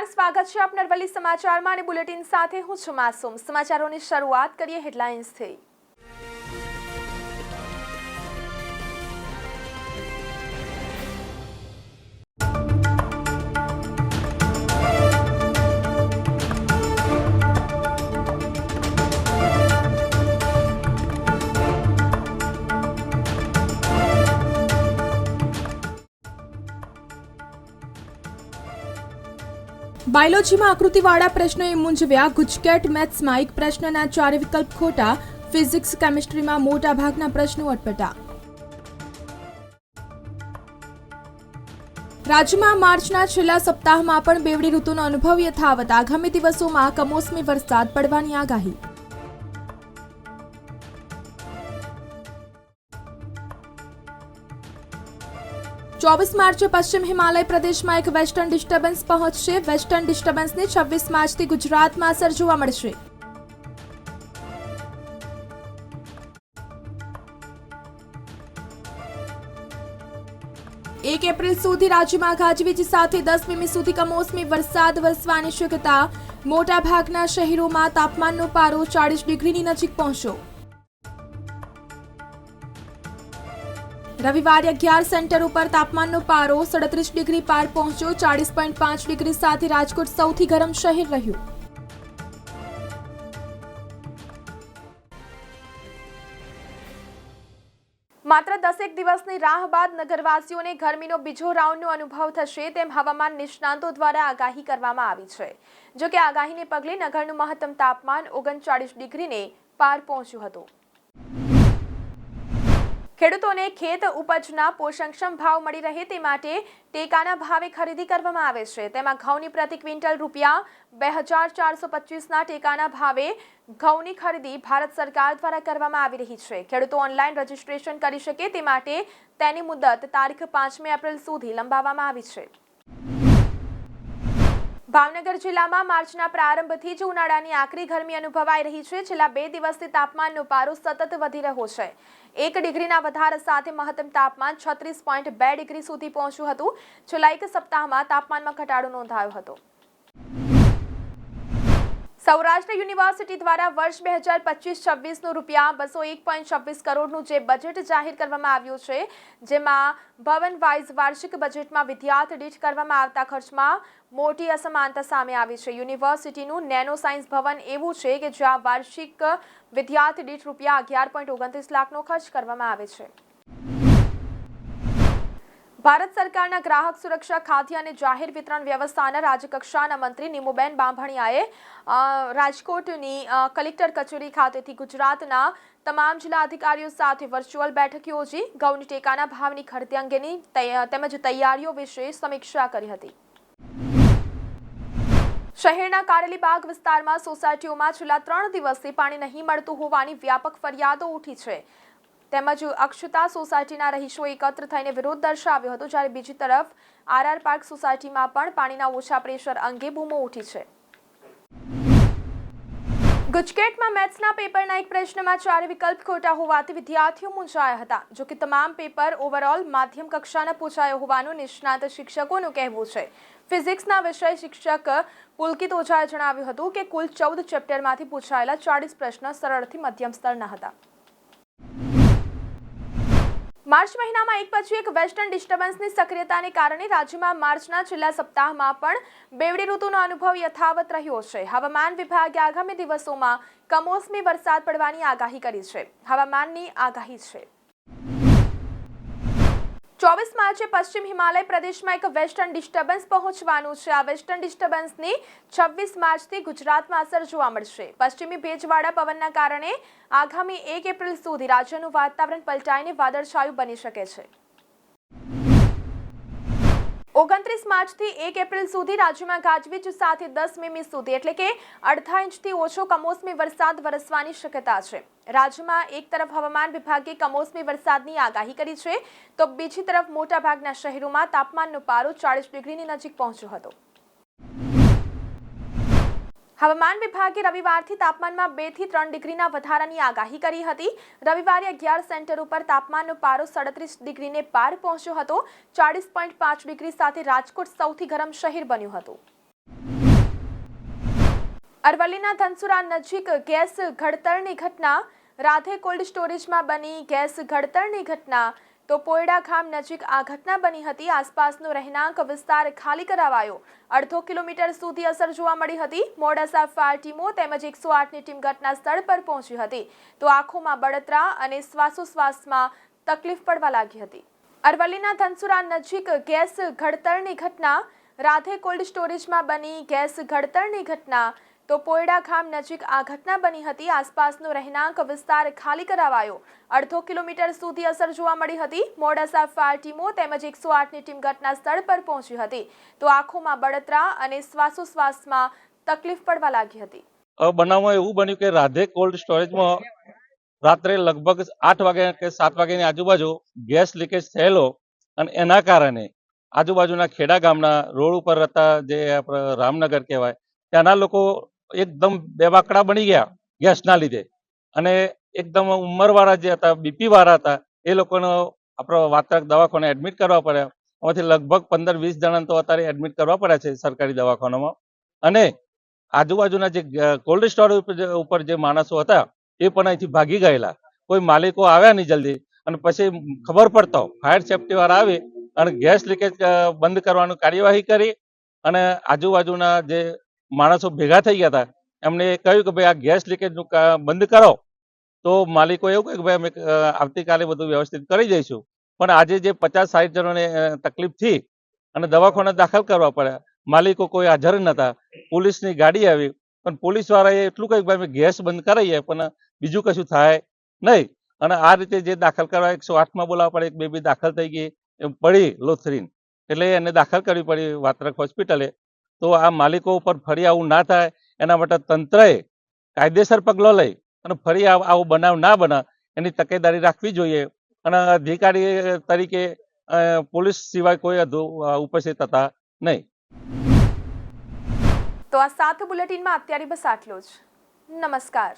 નમસ્કાર, સ્વાગત છે આપ નરવલી સમાચારમાં અને બુલેટિન સાથે હું છું માસુમ. સમાચારોની શરૂઆત કરીએ હેડલાઇન્સથી. બાયોલોજીમાં આકૃતિવાળા પ્રશ્નોએ મૂંઝવ્યા. ગુજકેટ મેથ્સમાં એક પ્રશ્નના ચાર વિકલ્પ ખોટા. ફિઝિક્સ, કેમિસ્ટ્રીમાં મોટા ભાગના પ્રશ્નો અટપટા. રાજ્યમાં માર્ચના છેલ્લા સપ્તાહમાં પણ બેવડી ઋતુનો અનુભવ યથાવત. આગામી દિવસોમાં કમોસમી વરસાદ પડવાની આગાહી. ચોવીસ માર્ચે પશ્ચિમ હિમાલય પ્રદેશમાં એક વેસ્ટર્ન ડિસ્ટર્બન્સ પહોંચશે. વેસ્ટર્ન ડિસ્ટર્બન્સની છવ્વીસ માર્ચથી ગુજરાતમાં અસર જોવા મળશે. એક એપ્રિલ સુધી રાજ્યમાં ગાજવીજ સાથે દસ મીમી સુધી કમોસમી વરસાદ વરસવાની શક્યતા. મોટાભાગના શહેરોમાં તાપમાનનો પારો ચાળીસ ડિગ્રીની નજીક પહોંચ્યો. રવિવારે અગિયાર સેન્ટર ઉપર તાપમાનનો પારો સડત્રીસ ડિગ્રી પાર પહોંચ્યો. ચાળીસ પોઈન્ટ પાંચ ડિગ્રી સાથે રાજકોટ સૌથી ગરમ શહેર રહ્યું. માત્ર દસેક દિવસની રાહ બાદ નગરવાસીઓને ગરમીનો બીજો રાઉન્ડનો અનુભવ થશે તેમ હવામાન નિષ્ણાંતો દ્વારા આગાહી કરવામાં આવી છે. જો કે આગાહીને પગલે નગરનું મહત્તમ તાપમાન ઓગણચાળીસ ડિગ્રીને પાર પહોંચ્યું હતું. ખેડૂતોને ખેત ઉપજના પોષણક્ષમ ભાવ મળી રહે તે માટે ટેકાના ભાવે ખરીદી કરવામાં આવે છે. તેમાં ઘઉંની પ્રતિ ક્વિન્ટલ રૂપિયા બે હજાર ચારસો પચીસના ટેકાના ભાવે ઘઉંની ખરીદી ભારત સરકાર દ્વારા કરવામાં આવી રહી છે. ખેડૂતો ઓનલાઈન રજીસ્ટ્રેશન કરી શકે તે માટે તેની મુદત તારીખ પાંચમી એપ્રિલ સુધી લંબાવવામાં આવી છે. ભાવનગર જિલ્લામાં માર્ચના પ્રારંભથી જ ઉનાળાની આકરી ગરમી અનુભવાઈ રહી છે. છેલ્લા બે દિવસથી તાપમાનનો પારો સતત વધી રહ્યો છે. એક ડિગ્રીના વધારા સાથે મહત્તમ તાપમાન છત્રીસ પોઈન્ટ બે ડિગ્રી સુધી પહોંચ્યું હતું. છેલ્લા એક સપ્તાહમાં તાપમાનમાં ઘટાડો નોંધાયો હતો. સૌરાષ્ટ્ર યુનિવર્સિટી દ્વારા વર્ષ બે હજાર પચીસ છવ્વીસનું રૂપિયા બસો એક પોઈન્ટ છવ્વીસ કરોડનું જે બજેટ જાહેર કરવામાં આવ્યું છે, જેમાં ભવન વાઇઝ વાર્ષિક બજેટમાં વિદ્યાર્થી દીઠ કરવામાં આવતા ખર્ચમાં મોટી અસમાનતા સામે આવી છે. યુનિવર્સિટીનું નેનો સાયન્સ ભવન એવું છે કે જ્યાં વાર્ષિક વિદ્યાર્થી દીઠ રૂપિયા અગિયાર પોઈન્ટ ઓગણત્રીસ લાખનો ખર્ચ કરવામાં આવે છે. ભારત સરકારના ગ્રાહક સુરક્ષા ખાદ્ય અને જાહેર વિતરણ વ્યવસ્થાના રાજ્યકક્ષાના મંત્રી નિમુબેન બાંભણિયાએ રાજકોટની કલેક્ટર કચેરી ખાતેથી ગુજરાતના તમામ જિલ્લા અધિકારીઓ સાથે વર્ચ્યુઅલ બેઠક યોજી ઘઉંની ટેકાના ભાવની ખરીદી અંગેની તેમજ તૈયારીઓ વિશે સમીક્ષા કરી હતી. શહેરના કારેલીબાગ વિસ્તારમાં સોસાયટીઓમાં છેલ્લા ત્રણ દિવસથી પાણી નહીં મળતું હોવાની વ્યાપક ફરિયાદો ઉઠી છે. તેમજ અક્ષતા સોસાયટીના રહીશો એકત્ર થઈને વિરોધ દર્શાવ્યો હતો જ્યારે બીજી તરફ આરઆર પાર્ક સોસાયટીમાં પણ પાણીના ઓછા પ્રેશર અંગે બૂમો ઉઠી છે. ગુજકેટમાં મેથ્સના પેપરના એક પ્રશ્નમાં ચાર વિકલ્પ ખોટા હોવાથી વિદ્યાર્થીઓ મૂંઝાયા હતા. જો કે તમામ પેપર ઓવરઓલ માધ્યમ કક્ષાના પૂછાયો હોવાનું નિષ્ણાત શિક્ષકોનું કહેવું છે. ફિઝિક્સના વિષય શિક્ષક પુલકિત ઓઝાએ જણાવ્યું હતું કે કુલ ચૌદ ચેપ્ટરમાંથી પૂછાયેલા ચાળીસ પ્રશ્ન સરળથી મધ્યમ સ્તરના હતા. માર્ચ મહિનામાં એક પછી એક વેસ્ટર્ન ડિસ્ટર્બન્સની સક્રિયતાને કારણે રાજ્યમાં માર્ચના છેલ્લા સપ્તાહમાં પણ બેવડી ઋતુનો અનુભવ યથાવત રહ્યો છે. હવામાન વિભાગે આગામી દિવસોમાં કમોસમી વરસાદ પડવાની આગાહી કરી છે. હવામાનની આગાહી છે. ચોવીસ માર્ચે પશ્ચિમ હિમાલય પ્રદેશમાં એક વેસ્ટર્ન ડિસ્ટર્બન્સ પહોંચવાનું છે. આ વેસ્ટર્ન ડિસ્ટર્બન્સની છવ્વીસ માર્ચથી ગુજરાતમાં અસર જોવા મળશે. પશ્ચિમી ભેજવાળા પવનના કારણે આગામી એક એપ્રિલ સુધી રાજ્યનું વાતાવરણ પલટાઈને વાદળછાયું બની શકે છે. ઓગણત્રીસ માર્ચથી એક એપ્રિલ સુધી રાજ્યમાં ગાજવીજ સાથે દસ મીમી સુધી, એટલે કે અડધા ઇંચથી ઓછો કમોસમી વરસાદ વરસવાની શક્યતા છે. રાજ્યમાં એક તરફ હવામાન વિભાગે કમોસમી વરસાદની આગાહી કરી છે, તો બીજી તરફ મોટાભાગના શહેરોમાં તાપમાનનો પારો ચાળીસ ડિગ્રીની નજીક પહોંચ્યો હતો. હવામાન વિભાગે રવિવારથી તાપમાનમાં બેથી ત્રણ ડિગ્રીના વધારાની આગાહી કરી હતી. રવિવારે અગિયાર સેન્ટર ઉપર તાપમાનનો પારો સડત્રીસ ડિગ્રીને પાર પહોંચ્યો હતો. ચાળીસ પોઈન્ટ પાંચ ડિગ્રી સાથે રાજકોટ સૌથી ગરમ શહેર બન્યું હતું. અરવલ્લીના ધનસુરા નજીક ગેસ ઘડતરની ઘટના. રાધે કોલ્ડ સ્ટોરેજમાં બની ગેસ ઘડતરની ઘટના. તો પોયડા ખામ નજીક આ ઘટના બની હતી. આસપાસનો રહેણાંક વિસ્તાર ખાલી કરાવાયો. અડધો કિલોમીટર સુધી અસર જોવા મળી હતી. મોડાસા ફાયર ટીમો તેમજ એકસો આઠની ટીમ ઘટના સ્થળ પર પહોંચી હતી. તો આંખોમાં બળતરા અને શ્વાસોશ્વાસમાં તકલીફ પડવા લાગી હતી. અરવલ્લીના ધનસુરા નજીક ગેસ ઘડતરની ઘટના, રાધે કોલ્ડ સ્ટોરેજમાં બની ગેસ ઘડતરની ઘટના તો પોયડા ખામ નજીક આ ઘટના બની હતી. આસપાસનો રહેણાંક વિસ્તાર ખાલી કરાવાયો. અડધો કિલોમીટર સુધી અસર જોવા મળી હતી. મોડાસા ફાયર ટીમો તેમજ એકસો આઠની ટીમ ઘટના સ્થળ પર પહોંચી હતી. તો આંખોમાં બળતરા અને શ્વાસોશ્વાસમાં તકલીફ પડવા લાગી હતી. બનાવમાં એવું બન્યું કે રાધે કોલ્ડ સ્ટોરેજમાં રાત્રે લગભગ આઠ વાગ્યા કે સાત વાગ્યાની આજુબાજુ ગેસ લીકેજ થયેલો અને એના કારણે આજુબાજુના ખેડા ગામના રોડ ઉપર રહેતા જે આપણે રામનગર કહેવાય, ત્યાંના લોકો એકદમ બેવાકડા બની ગયા ગેસના લીધે. અને એકદમ ઉંમરવાળા જે હતા બીપી વાળા હતા, એ લોકોનો આપણો વાતક દવાખાને એડમિટ કરવા પડ્યા. એમાંથી લગભગ પંદર વીસ જણા તો અત્યારે એડમિટ કરવા પડ્યા છે સરકારી દવાખાનામાં. અને આજુબાજુના જે કોલ્ડ સ્ટોર ઉપર જે માણસો હતા, એ પણ અહીંથી ભાગી ગયેલા. કોઈ માલિકો આવ્યા નહીં જલ્દી. અને પછી ખબર પડતો ફાયર સેફટી વાળા આવે અને ગેસ લીકેજ બંધ કરવાનું કાર્યવાહી કરી અને આજુબાજુના જે માણસો ભેગા થઈ ગયા હતા. એમને કહ્યું કે ભાઈ, આ ગેસ લીકેજનું બંધ કરો તો માલિકો એવું કહ્યું કે ભાઈ, અમે આવતીકાલે બધું વ્યવસ્થિત કરી દઈશું. પણ આજે જે પચાસ સાઠ જણોને તકલીફ થઈ અને દવાખાને દાખલ કરવા પડ્યા, માલિકો કોઈ હાજર નતા પોલીસની ગાડી આવી. પણ પોલીસ વાળાએ એટલું કહ્યું કે ભાઈ, અમે ગેસ બંધ કરાવીએ, પણ બીજું કશું થાય નહીં. અને આ રીતે જે દાખલ કરવા, એકસો આઠમાં બોલાવવા પડે, એક બેબી દાખલ થઈ ગઈ પડી લોથરીન. એટલે એને દાખલ કરવી પડી વાત્રક હોસ્પિટલે. તો આ માલિકો ઉપર ફરી આવું ના થાય, એના માટે તંત્રએ કાયદેસર પગલો લઈ અને ફરી આવ- બનાવ ના બને એની તકેદારી રાખવી જોઈએ. અને અધિકારી તરીકે પોલીસ સિવાય કોઈ ઉપસ્થિત હતા નહીં. તો આ સાત બુલેટિનમાં અત્યારે બસ આટલો જ. નમસ્કાર.